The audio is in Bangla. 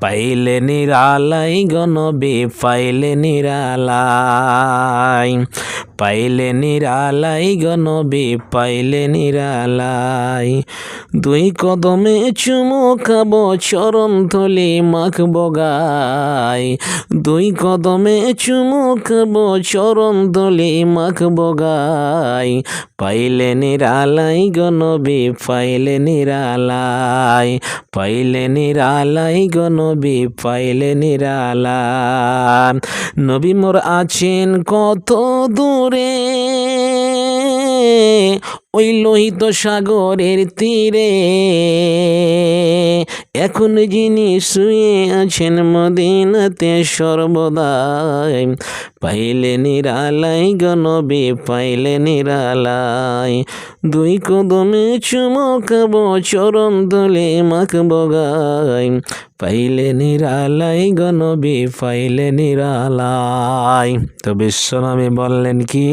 পাইলে নিরালাই গনবি পাইলে নিরালাই পাইলে নিরালাই গনবি পাইলে নিরালাই দুই কদমে চুমু খাব চরণ থলি মাখব গাই দুই কদমে চুমু খাব চরণ থলি মাখব গাই পাইলে নিরালাই গনবি পাইলে নিরালাই। পাইলে নিরালাই গনবি পাইলে নিরালা নবী মোর আছেন কত দূরে? ওই লোহিত সাগরের তীরে। এখন যিনি শুয়ে আছেন মদিনাতে সর্বদাই পাইলে নিরালাই গনবি পাইলে নিরালাই। দুই কদমে চুমকাব চরণ দলে মাখব গাই পাইলে নিরালাই গনবি পাইলে নিরালাই। তো বিশ্বনবী বললেন কি?